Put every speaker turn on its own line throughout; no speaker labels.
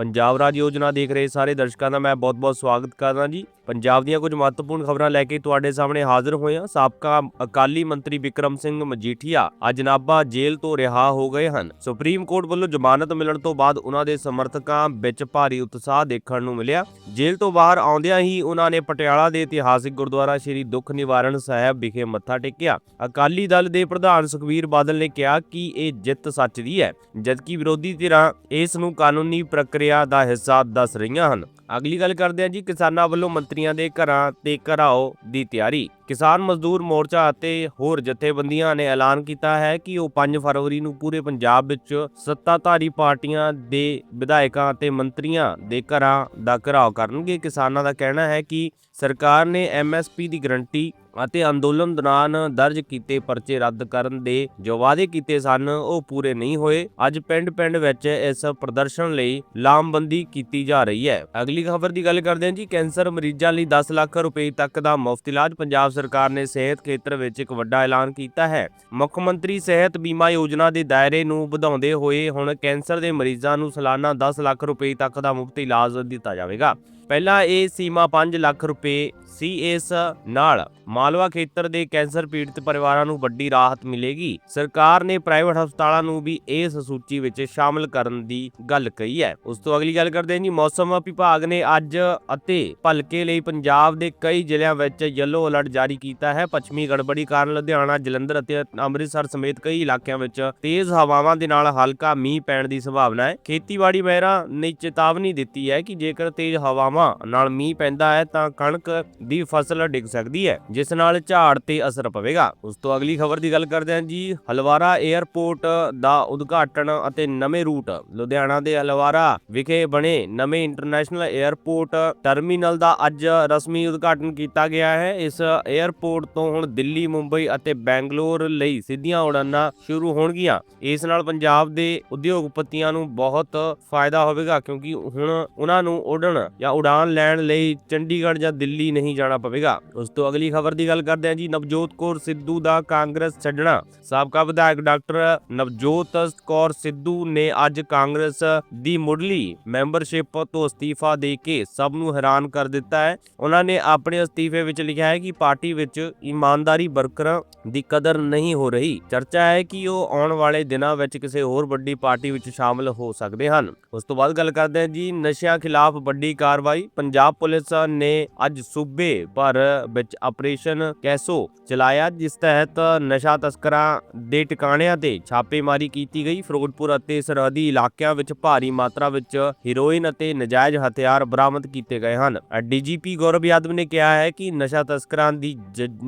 ਪੰਜਾਬ ਰਾਜ ਯੋਜਨਾ ਦੇਖ ਰਹੇ ਸਾਰੇ ਦਰਸ਼ਕਾਂ ਦਾ ਮੈਂ ਬਹੁਤ-ਬਹੁਤ ਸਵਾਗਤ ਕਰਦਾ ਜੀ। ਪੰਜਾਬ ਦੀਆਂ ਕੁਝ ਮਹੱਤਵਪੂਰਨ ਖਬਰਾਂ ਲੈ ਕੇ ਤੁਹਾਡੇ ਸਾਹਮਣੇ ਹਾਜ਼ਰ ਹੋਏ ਹਾਂ ਸਾਬਕਾ ਅਕਾਲੀ ਮੰਤਰੀ ਵਿਕਰਮ ਸਿੰਘ ਮਜੀਠੀਆ ਅੱਜ ਨਾਭਾ ਜੇਲ੍ਹ ਤੋਂ ਰਿਹਾ ਹੋ ਗਏ ਹਨ। ਸੁਪਰੀਮ ਕੋਰਟ ਵੱਲੋਂ ਜ਼ਮਾਨਤ ਮਿਲਣ ਤੋਂ ਬਾਅਦ ਉਹਨਾਂ ਦੇ ਸਮਰਥਕਾਂ ਵਿੱਚ ਭਾਰੀ ਉਤਸ਼ਾਹ ਦੇਖਣ ਨੂੰ ਮਿਲਿਆ। ਜੇਲ੍ਹ ਤੋਂ ਬਾਹਰ ਆਉਂਦਿਆਂ ਹੀ ਉਹਨਾਂ ਨੇ ਪਟਿਆਲਾ ਦੇ ਇਤਿਹਾਸਿਕ ਗੁਰਦੁਆਰਾ ਸ੍ਰੀ ਦੁੱਖ ਨਿਵਾਰਨ ਸਾਹਿਬ ਵਿਖੇ ਮੱਥਾ ਟੇਕਿਆ। ਅਕਾਲੀ ਦਲ ਦੇ ਪ੍ਰਧਾਨ ਸੁਖਬੀਰ ਬਾਦਲ ਨੇ ਕਿਹਾ ਕਿ ਇਹ ਜਿੱਤ ਸੱਚ ਦੀ ਹੈ, ਜਦਕਿ ਵਿਰੋਧੀ ਧਿਰਾਂ ਇਸ ਨੂੰ ਕਾਨੂੰਨੀ ਪ੍ਰਕਿਰਿਆ ਦਾ ਹਿੱਸਾ ਦੱਸ ਰਹੀਆਂ ਹਨ। ਅਗਲੀ ਗੱਲ ਕਰਦੇ ਹਾਂ ਜੀ ਕਿਸਾਨਾਂ ਵੱਲੋਂ ਮੰਤਰੀਆਂ ਦੇ ਘਰਾਂ ਤੇ ਘਰਾਓ ਦੀ ਤਿਆਰੀ। ਕਿਸਾਨ ਮਜ਼ਦੂਰ ਮੋਰਚਾ ਅਤੇ ਹੋਰ ਜਥੇਬੰਦੀਆਂ ਨੇ ਐਲਾਨ ਕੀਤਾ ਹੈ ਕਿ ਉਹ 5 ਫਰਵਰੀ ਨੂੰ ਪੂਰੇ ਪੰਜਾਬ ਵਿੱਚ ਸੱਤਾਧਾਰੀ ਪਾਰਟੀਆਂ ਦੇ ਵਿਧਾਇਕਾਂ ਅਤੇ ਮੰਤਰੀਆਂ ਦੇ ਘਰਾਂ ਦਾ ਘਰਾਓ ਕਰਨਗੇ। ਕਿਸਾਨਾਂ ਦਾ ਕਹਿਣਾ ਹੈ ਕਿ ਸਰਕਾਰ ਨੇ ਐਮਐਸਪੀ ਦੀ ਗਰੰਟੀ ਅਤੇ ਅੰਦੋਲਨ ਦੌਰਾਨ ਦਰਜ ਕੀਤੇ ਪਰਚੇ ਰੱਦ ਕਰਨ ਦੇ ਜੋ ਵਾਅਦੇ ਕੀਤੇ ਸਨ, ਉਹ ਪੂਰੇ ਨਹੀਂ ਹੋਏ। ਅੱਜ ਪਿੰਡ-ਪਿੰਡ ਵਿੱਚ ਇਸ ਪ੍ਰਦਰਸ਼ਨ ਲਈ ਲਾਮਬੰਦੀ ਕੀਤੀ ਜਾ ਰਹੀ ਹੈ। ਅਗਲੀ ਖਬਰ ਦੀ ਗੱਲ ਕਰਦੇ ਹਾਂ ਜੀ, ਕੈਂਸਰ ਮਰੀਜ਼ਾਂ ਲਈ 10 ਲੱਖ ਰੁਪਏ ਤੱਕ ਦਾ ਮੁਫਤ ਇਲਾਜ ਪੰਜਾਬ ਸਰਕਾਰ ਨੇ ਸਿਹਤ ਖੇਤਰ ਵਿੱਚ ਇੱਕ ਵੱਡਾ ਐਲਾਨ ਕੀਤਾ ਹੈ। ਮੁੱਖ ਮੰਤਰੀ ਸਿਹਤ ਬੀਮਾ ਯੋਜਨਾ ਦੇ ਦਾਇਰੇ ਨੂੰ ਵਧਾਉਂਦੇ ਹੋਏ ਹੁਣ ਕੈਂਸਰ ਦੇ ਮਰੀਜ਼ਾਂ ਨੂੰ ਸਾਲਾਨਾ 10 ਲੱਖ ਰੁਪਏ ਤੱਕ ਦਾ ਮੁਫਤ ਇਲਾਜ ਦਿੱਤਾ ਜਾਵੇਗਾ। ਪਹਿਲਾਂ ਇਹ ਸੀਮਾ 5 ਲੱਖ ਰੁਪਏ ਸੀ ਇਸ ਨਾਲ ਮਾਲਵਾ ਖੇਤਰ ਦੇ ਕੈਂਸਰ ਪੀੜਤ ਪਰਿਵਾਰਾਂ ਨੂੰ ਵੱਡੀ ਰਾਹਤ ਮਿਲੇਗੀ। ਸਰਕਾਰ ਨੇ ਪ੍ਰਾਈਵੇਟ ਹਸਪਤਾਲਾਂ ਨੂੰ ਵੀ ਇਸ ਸੂਚੀ ਵਿੱਚ ਸ਼ਾਮਲ ਕਰਨ ਦੀ ਗੱਲ ਕਹੀ ਹੈ। ਉਸ ਤੋਂ ਅਗਲੀ ਗੱਲ ਕਰਦੇ ਹਾਂ ਜੀ, ਮੌਸਮ ਵਿਭਾਗ ਨੇ ਅੱਜ ਅਤੇ ਭਲਕੇ ਲਈ ਪੰਜਾਬ ਦੇ ਕਈ ਜ਼ਿਲ੍ਹਿਆਂ ਵਿੱਚ ਯੈਲੋ ਅਲਰਟ ਜਾਰੀ ਕੀਤਾ ਹੈ। ਪੱਛਮੀ ਗੜਬੜੀ ਕਾਰਨ ਲੁਧਿਆਣਾ, ਜਲੰਧਰ ਅਤੇ ਅੰਮ੍ਰਿਤਸਰ ਸਮੇਤ ਕਈ ਇਲਾਕਿਆਂ ਵਿੱਚ ਤੇਜ਼ ਹਵਾਵਾਂ ਦੇ ਨਾਲ ਹਲਕਾ ਮੀਂਹ ਪੈਣ ਦੀ ਸੰਭਾਵਨਾ ਹੈ। ਖੇਤੀਬਾੜੀ ਮਹਿਰਾਂ ਨੇ ਚੇਤਾਵਨੀ ਦਿੱਤੀ ਹੈ ਕਿ ਜੇਕਰ ਤੇਜ਼ ਹਵਾਵਾਂ ਹਵਾਵਾਂ ਨਾਲ ਮੀਂਹ ਪੈਂਦਾ ਹੈ ਤਾਂ ਕਣਕ ਦੀ ਫਸਲ ਡਿੱਗ ਸਕਦੀ ਹੈ, ਜਿਸ ਨਾਲ ਝਾੜ ਤੇ ਅਸਰ ਪਵੇਗਾ। ਉਸ ਤੋਂ ਅਗਲੀ ਖਬਰ ਦੀ ਗੱਲ ਕਰਦੇ ਹਾਂ ਜੀ। ਹਲਵਾਰਾ 에ਅਰਪੋਰਟ ਦਾ ਉਦਘਾਟਨ ਅਤੇ ਨਵੇਂ ਰੂਟ। ਲੁਧਿਆਣਾ ਦੇ ਹਲਵਾਰਾ ਵਿਖੇ ਬਣੇ ਨਵੇਂ ਇੰਟਰਨੈਸ਼ਨਲ 에ਅਰਪੋਰਟ ਟਰਮੀਨਲ ਦਾ ਅੱਜ ਰਸਮੀ ਉਦਘਾਟਨ ਕੀਤਾ ਗਿਆ ਹੈ। ਇਸ 에ਅਰਪੋਰਟ ਤੋਂ ਹੁਣ ਦਿੱਲੀ, ਮੁੰਬਈ ਅਤੇ ਬੈਂਗਲੌਰ ਲਈ ਸਿੱਧੀਆਂ ਉਡਾਨਾਂ ਸ਼ੁਰੂ ਹੋਣਗੀਆਂ। ਇਸ ਨਾਲ ਪੰਜਾਬ ਦੇ ਉਦਯੋਗਪਤੀਆਂ ਨੂੰ ਬਹੁਤ ਫਾਇਦਾ ਹੋਵੇਗਾ, ਕਿਉਂਕਿ ਹੁਣ ਉਹਨਾਂ ਨੂੰ ਉਡਣ ਜਾਂ ਉਡਾਨ ਲੈਣ ਲਈ ਚੰਡੀਗੜ੍ਹ ਜਾਂ ਦਿੱਲੀ ਨਹੀਂ ਜਾਣਾ ਪਵੇਗਾ। ਉਸ ਤੋਂ ਅਗਲੀ ਖਬਰ ਦੀ ਗੱਲ ਕਰਦੇ ਹਾਂ ਜੀ, ਨਵਜੋਤ ਕੌਰ ਸਿੱਧੂ ਦਾ ਕਾਂਗਰਸ ਛੱਡਣਾ। ਸਾਬਕਾ ਵਿਧਾਇਕ ਡਾਕਟਰ ਨਵਜੋਤ ਕੌਰ ਸਿੱਧੂ ਨੇ ਅੱਜ ਕਾਂਗਰਸ ਦੀ ਮੁੱਢਲੀ ਮੈਂਬਰਸ਼ਿਪ ਤੋਂ ਅਸਤੀਫਾ ਦੇ ਕੇ ਸਭ ਨੂੰ ਹੈਰਾਨ ਕਰ ਦਿੱਤਾ ਹੈ। ਉਹਨਾਂ ਨੇ ਆਪਣੇ ਅਸਤੀਫੇ ਵਿੱਚ ਲਿਖਿਆ ਹੈ ਕਿ ਪਾਰਟੀ ਵਿੱਚ ਇਮਾਨਦਾਰੀ ਵਰਕਰਾਂ ਦੀ ਕਦਰ ਨਹੀਂ ਹੋ ਰਹੀ। ਚਰਚਾ ਹੈ ਕਿ ਉਹ ਆਉਣ ਵਾਲੇ ਦਿਨਾਂ ਵਿੱਚ ਕਿਸੇ ਹੋਰ ਵੱਡੀ ਪਾਰਟੀ ਵਿੱਚ ਸ਼ਾਮਲ ਹੋ ਸਕਦੇ ਹਨ। ਉਸ ਤੋਂ ਬਾਅਦ ਗੱਲ ਕਰਦੇ ਹਾਂ ਜੀ, ਨਸ਼ਿਆਂ ਖਿਲਾਫ ਵੱਡੀ ਕਾਰਵਾਈ ਪੰਜਾਬ ਪੁਲਿਸ ਨੇ ਅੱਜ ਸੂਬੇ ਭਰ ਵਿੱਚ ਆਪਰੇਸ਼ਨ ਕੈਸੋ ਚਲਾਇਆ, ਜਿਸ ਤਹਿਤ ਨਸ਼ਾ ਤਸਕਰਾਂ ਦੇ ਟਿਕਾਣਿਆਂ ਤੇ ਛਾਪੇਮਾਰੀ ਕੀਤੀ ਗਈ। ਫਿਰੋਜ਼ਪੁਰ ਅਤੇ ਸਰਹੱਦੀ ਇਲਾਕਿਆਂ ਵਿੱਚ ਭਾਰੀ ਮਾਤਰਾ ਵਿੱਚ ਹੀਰੋਇਨ ਅਤੇ ਨਜਾਇਜ਼ ਹਥਿਆਰ ਬਰਾਮਦ ਕੀਤੇ ਗਏ ਹਨ। ਡੀਜੀਪੀ ਗੌਰਵ ਯਾਦਵ ਨੇ ਕਿਹਾ ਹੈ ਕਿ ਨਸ਼ਾ ਤਸਕਰਾਂ ਦੀ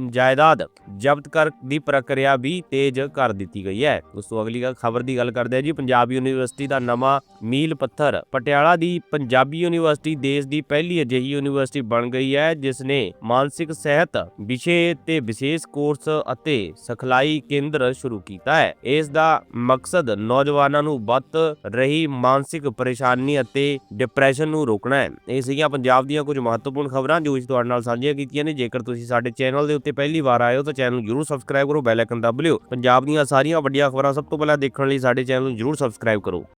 ਜਾਇਦਾਦ ਜ਼ਬਤ ਕਰ ਦੀ ਪ੍ਰਕਿਰਿਆ ਵੀ ਤੇਜ਼ ਕਰ ਦਿੱਤੀ ਗਈ ਹੈ। ਉਸ ਤੋਂ ਅਗਲੀ ਖਬਰ ਦੀ ਗੱਲ ਕਰਦੇ ਹਾਂ ਜੀ। ਪੰਜਾਬ ਯੂਨੀਵਰਸਿਟੀ ਦਾ ਨਵਾਂ ਮੀਲ ਪੱਥਰ ਪਟਿਆਲਾ ਦੀ ਪੰਜਾਬੀ ਯੂਨੀਵਰਸਿਟੀ ਦੇਸ਼ ਦੀ ਪਹਿਲੀ ਅਜਿਹੀ ਯੂਨੀਵਰਸਿਟੀ ਬਣ ਗਈ ਹੈ ਜਿਸ ਨੇ ਮਾਨਸਿਕ ਸਿਹਤ ਵਿਸ਼ੇ ਤੇ ਵਿਸ਼ੇਸ਼ ਕੋਰਸ ਅਤੇ ਸਿਖਲਾਈ ਕੇਂਦਰ ਸ਼ੁਰੂ ਕੀਤਾ ਹੈ। ਇਸ ਦਾ ਮਕਸਦ ਨੌਜਵਾਨਾਂ ਨੂੰ ਵੱਧ ਰਹੀ ਮਾਨਸਿਕ ਪਰੇਸ਼ਾਨੀ ਅਤੇ ਡਿਪਰੈਸ਼ਨ ਨੂੰ ਰੋਕਣਾ ਹੈ। ਇਹ ਸੀਗੀਆਂ ਪੰਜਾਬ ਦੀਆਂ ਕੁਝ ਮਹੱਤਵਪੂਰਨ ਖਬਰਾਂ, ਜੋ ਅਸੀਂ ਤੁਹਾਡੇ ਨਾਲ ਸਾਂਝੀਆਂ ਕੀਤੀਆਂ ਨੇ। ਜੇਕਰ ਤੁਸੀਂ ਸਾਡੇ ਚੈਨਲ ਦੇ ਉੱਤੇ ਪਹਿਲੀ ਵਾਰ ਆਏ ਹੋ, ਤਾਂ ਚੈਨਲ ਨੂੰ ਜਰੂਰ ਸਬਸਕ੍ਰਾਈਬ ਕਰੋ, ਬੈਲ ਆਈਕਨ ਦਬ ਲਿਓ। ਪੰਜਾਬ ਦੀਆਂ ਸਾਰੀਆਂ ਵੱਡੀਆਂ ਖਬਰਾਂ ਸਭ ਤੋਂ ਪਹਿਲਾਂ ਦੇਖਣ ਲਈ ਸਾਡੇ ਚੈਨਲ ਨੂੰ ਜਰੂਰ ਸਬਸਕ੍ਰਾਈਬ ਕਰੋ।